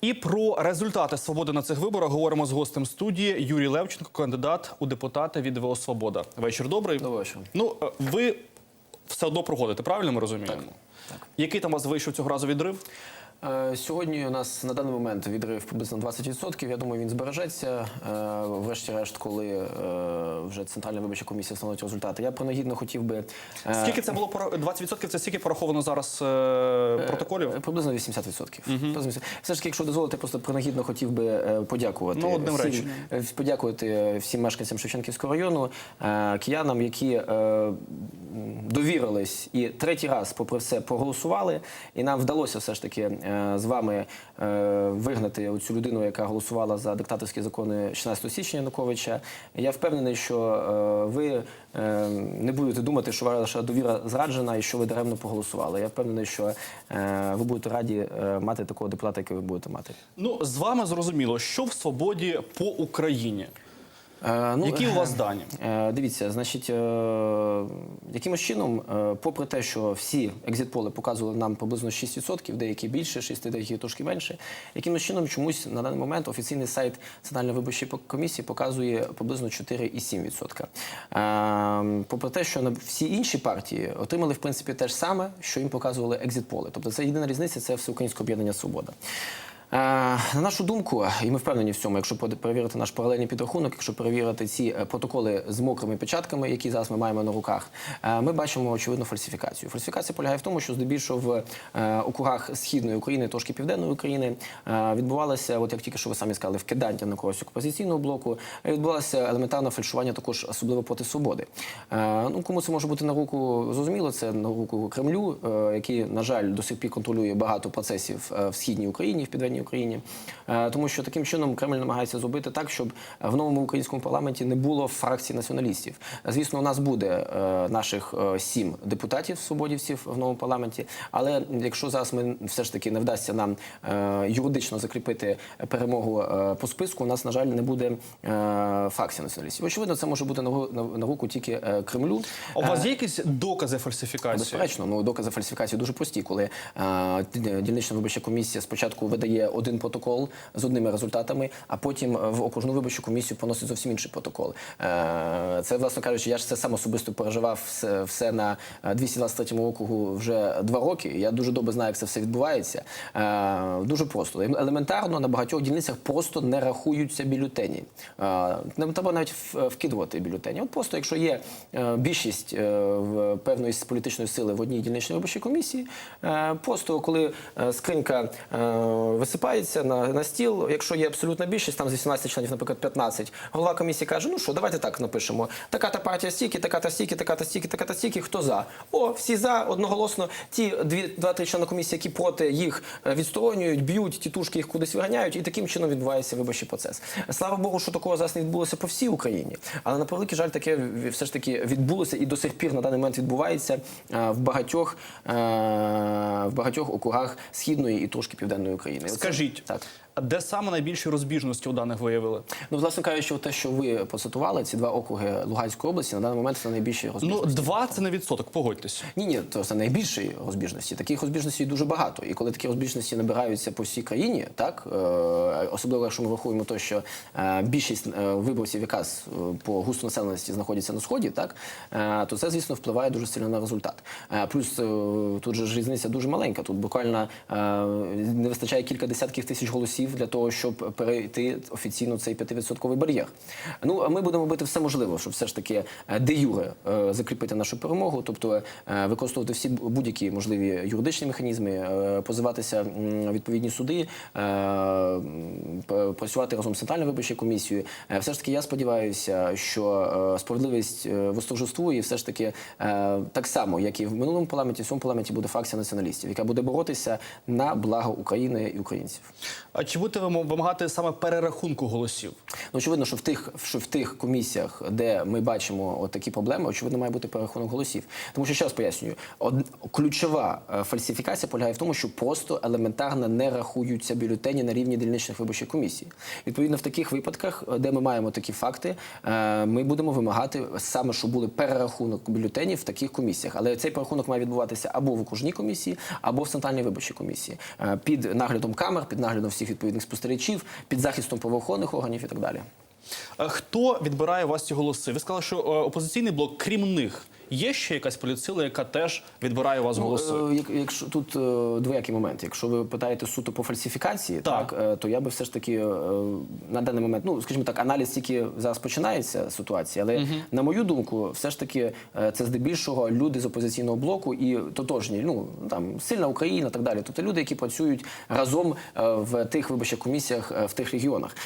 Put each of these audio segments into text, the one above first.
І про результати свободи на цих виборах говоримо з гостем студії Юрій Левченко, кандидат у депутати від ВО Свобода. Вечір добрий. Добре. Ну е, ви все одно проходите, правильно ми розуміємо? так. Який там у вас вийшов цього разу відрив? Е, Сьогодні у нас на даний момент відрив приблизно 20%. Я думаю, він збережеться. е, Врешті-решт, коли е, вже центральна виборча комісія встановить результати. Я принагідно хотів би Скільки це було пора- 20% Це скільки пораховано зараз протоколів? Приблизно 80%. Приблизно 80%. Все ж таки, якщо дозволите, просто принагідно хотів би подякувати Ну, одним всім, е, подякувати всім мешканцям Шевченківського району, киянам, які довірились і третій раз, попри все, проголосували. І нам вдалося все ж таки е, з вами е, вигнати цю людину, яка голосувала за диктаторські закони 16 січня Януковича. Я впевнений, що е, ви не будете думати, що ваша довіра зраджена і що ви даремно проголосували. Я впевнений, що ви будете раді мати такого депутата, який ви будете мати. Ну з вами зрозуміло, що в свободі по Україні. Е, ну, Які у вас дані? Е, Дивіться, значить, е, якимось чином, е, попри те, що всі екзитполи показували нам приблизно 6%, деякі більше, 6, деякі трошки менше, якимось чином чомусь на даний момент офіційний сайт Центральної виборчої комісії показує приблизно 4,7%. Е, Попри те, що всі інші партії отримали в принципі те ж саме, що їм показували екзитполи. Тобто це єдина різниця, це всеукраїнське об'єднання Свобода. Е, На нашу думку, і ми впевнені в цьому, якщо перевірити наш паралельний підрахунок, якщо перевірити ці е, протоколи з мокрими печатками, які зараз ми маємо на руках, е, ми бачимо очевидну фальсифікацію. Фальсифікація полягає в тому, що здебільшого в округах східної України, трошки південної України, відбувалося, от як тільки що ви самі сказали, вкидання на когось опозиційного блоку, відбувалося елементарне фальшування також особливо проти свободи. Ну кому це може бути на руку зрозуміло, це на руку Кремлю, який, на жаль, до сих пір контролює багато процесів в східній Україні, в південній Україні, Е, тому що таким чином Кремль намагається зробити так, щоб в новому українському парламенті не було фракцій націоналістів. Звісно, у нас буде е, наших е, сім депутатів свободівців в новому парламенті. Але якщо зараз ми все ж таки не вдасться нам юридично закріпити перемогу по списку, у нас на жаль не буде фракції націоналістів. Очевидно, це може бути на, ру- на, на руку тільки Кремлю. А у вас є якісь докази фальсифікації? Безперечно, ну докази фальсифікації дуже прості, коли дільнична виборча комісія спочатку видає один протокол з одними результатами, а потім в окружну виборчу комісію поносить зовсім інший протокол. Е, це, власне кажучи, я ж це сам особисто переживав все, на е, 223 округу вже два роки. Я дуже добре знаю, як це все відбувається. Е, дуже просто. Елементарно на багатьох дільницях просто не рахуються бюлетені. Е, не треба навіть вкидувати бюлетені. От просто, якщо є е, більшість е, певної політичної сили в одній дільничній виборчій комісії, е, просто коли е, скринька е, висипається на, на стіл, якщо є абсолютна більшість, там з 18 членів, наприклад, 15, голова комісії каже: ну що, давайте так напишемо. Така та партія стільки, така та стільки, така та стільки, така та стільки, хто за? О, всі за одноголосно. Ті дві два-три члени комісії, які проти їх е, відсторонюють, б'ють, тітушки їх кудись виганяють, і таким чином відбувається виборчий процес. Слава Богу, що такого зараз не відбулося по всій Україні. Але на превеликий жаль, таке все ж таки відбулося і до сих пір на даний момент відбувається е, в багатьох е, в багатьох округах східної і трошки південної України. Скажіть, так. Де саме найбільші розбіжності у даних виявили? Ну, власне кажучи, те, що ви процитували, ці два округи Луганської області, на даний момент це найбільші Ну, два це не відсоток, погодьтесь. Ні, ні, то це найбільші розбіжності. Таких розбіжностей дуже багато. І коли такі розбіжності набираються по всій країні, так е, особливо якщо ми врахуємо те, що е, більшість е, виборців якраз е, по густу населеності знаходяться на сході, так е, то це звісно впливає дуже сильно на результат. Е, плюс е, тут же ж різниця дуже маленька. Тут буквально е, не вистачає кілька десятків тисяч голосів для того, щоб перейти офіційно цей 5% бар'єр. Ну а ми будемо робити все можливе, щоб все ж таки е, де юре е, закріпити нашу перемогу, тобто е, використовувати всі будь-які можливі юридичні механізми, позиватися відповідні суди, працювати разом з центральною виборчою комісією. Все ж таки, я сподіваюся, що справедливість восторжествує, і все ж таки так само, як і в минулому парламенті, в цьому парламенті буде фракція націоналістів, яка буде боротися на благо України і українців. А чи будете ви вимагати саме перерахунку голосів? Ну, очевидно, що в тих, що в тих комісіях, де ми бачимо от такі проблеми, очевидно, має бути перерахунок голосів. Тому що ще раз пояснюю, од... ключова е, фальсифікація полягає в тому, що просто елементарно не рахуються бюлетені на рівні дільничних виборчих комісій. Відповідно, в таких випадках, е, де ми маємо такі факти, е, ми будемо вимагати саме, щоб були перерахунок бюлетенів в таких комісіях. Але цей перерахунок має відбуватися або в окружній комісії, або в центральній виборчій комісії під наглядом камер, під наглядом всіх відповідних спостерігачів, під захистом правоохоронних органів і так далі. Е, Хто відбирає у вас ці голоси? Ви сказали, що е, опозиційний блок, крім них, є ще якась політсила, яка теж відбирає у вас голоси? Е, як- Якщо тут е, двоякий момент, якщо ви питаєте суто по фальсифікації, Так. так, е, то я би все ж таки на даний момент, ну скажімо так, аналіз тільки зараз починається ситуація, але на мою думку, все ж таки це здебільшого люди з опозиційного блоку і тотожні, ну там сильна Україна, так далі. Тобто люди, які працюють разом в тих виборчих комісіях в тих регіонах.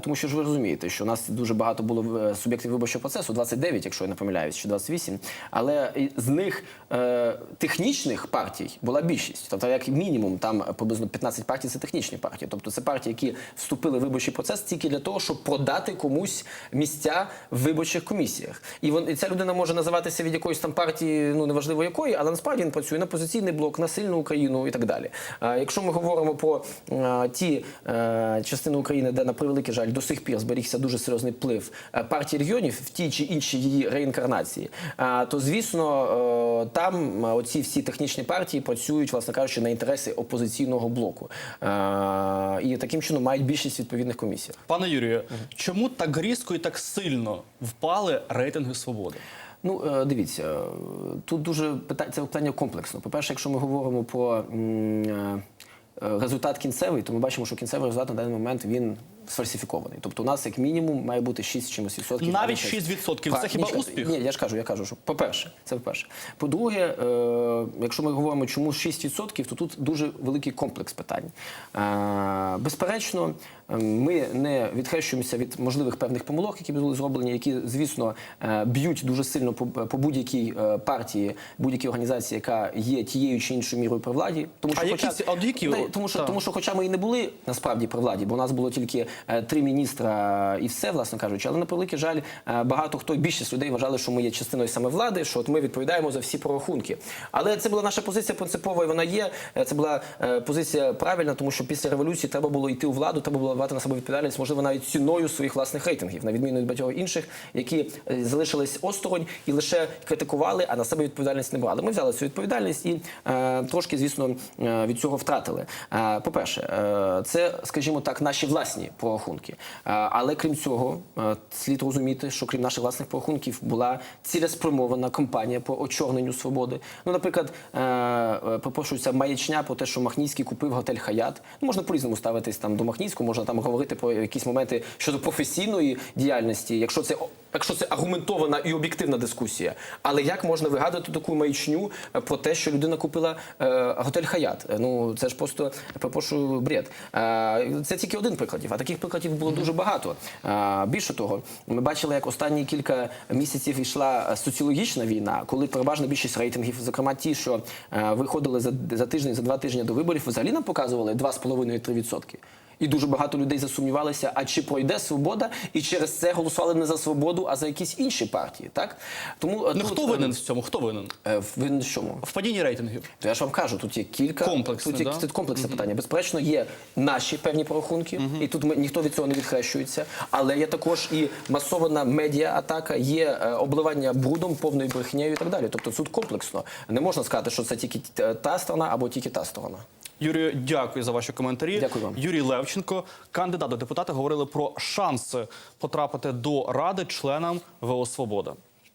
Тому що ж ви розумієте, що у нас дуже багато було суб'єктів виборчого процесу, 29, якщо я не помиляюсь, чи 28, але з них е, технічних партій була більшість. Тобто, як мінімум, там приблизно 15 партій це технічні партії. Тобто це партії, які вступили в виборчий процес тільки для того, щоб продати комусь місця в виборчих комісіях. І, вон, і ця людина може називатися від якоїсь там партії, ну неважливо якої, але насправді він працює на позиційний блок, на сильну Україну і так далі. А якщо ми говоримо про е, ті е, частини України, де на превеликий жаль до сих пір зберігся дуже серйозний вплив е, партії регіонів в тій чи іншій її реінкарнації, е, то звісно е, там е, оці всі технічні партії працюють, власне кажучи, на інтереси опозиційного блоку Е, і таким чином мають більшість відповідних комісіях. Пане Юрію, чому так різко і так сильно впали рейтинги свободи? Ну, дивіться, тут дуже питання, це питання комплексно. По-перше, якщо ми говоримо про результат кінцевий, то ми бачимо, що кінцевий результат на даний момент він сфальсифікований. Тобто у нас як мінімум має бути 6 чимось відсотків. Навіть Це- 6% Так, це хіба успіх? Ні, я ж кажу, я кажу, що по-перше, це по-перше. По-друге, е, якщо ми говоримо, чому 6%, то тут дуже великий комплекс питань. Е, безперечно, е, ми не відхрещуємося від можливих певних помилок, які були зроблені, які, звісно, е, б'ють дуже сильно по, по будь-якій е, партії, будь-якій організації, яка є тією чи іншою мірою при владі. Тому А які ці- а от які? Не, тому що, тому що, хоча ми і не були насправді при владі, бо у нас було тільки три міністра і все, власне кажучи, але на превеликий жаль, е, багато хто більшість людей вважали, що ми є частиною саме влади, що от ми відповідаємо за всі прорахунки. Але це була наша позиція принципова, і вона є. Е, Це була е, позиція правильна, тому що після революції треба було йти у владу, треба було брати на себе відповідальність, можливо, навіть ціною своїх власних рейтингів, на відміну від багатьох інших, які е, залишились осторонь і лише критикували, а на себе відповідальність не брали. Ми взяли цю відповідальність і е, трошки, звісно, е, від цього втратили. Е, По-перше, е, це, скажімо так, наші власні прорахунки. Е, Але крім цього, е, слід розуміти, що крім наших власних порахунків була цілеспрямована кампанія по очорненню свободи. Ну, наприклад, е, е, маячня про те, що Махніцький купив готель Хаят. Ну, можна по-різному ставитись там до Махнійського, можна там говорити про якісь моменти щодо професійної діяльності, якщо це якщо це аргументована і об'єктивна дискусія. Але як можна вигадувати таку маячню е, про те, що людина купила е, готель Хаят? Е, Ну це ж просто перепрошую, бред. Е, це тільки один прикладів, а таких прикладів було дуже багато. Е, більше того, ми бачили, як останні кілька місяців йшла соціологічна війна, коли переважна більшість рейтингів, зокрема ті, що е, виходили за, за тиждень, за два тижні до виборів, взагалі нам показували 2,5-3%. І дуже багато людей засумнівалися, а чи пройде свобода, і через це голосували не за свободу, а за якісь інші партії. Так тому е, Ну тут, хто е, винен в цьому? Хто винен? е, Винен в чому? В падінні рейтингів. То я ж вам кажу, тут є кілька Комплексне, тут є да? комплексне питання. Безперечно, є наші певні прорахунки, і тут ми, ніхто від цього не відхрещується. Але є також і масована медіа-атака, є е, обливання брудом, повною брехнею і так далі. Тобто тут комплексно. Не можна сказати, що це тільки та сторона або тільки та сторона. Юрію, дякую за ваші коментарі. Дякую вам. Юрій Левченко, кандидат до депутата, говорили про шанси потрапити до ради членам ВО Свобода.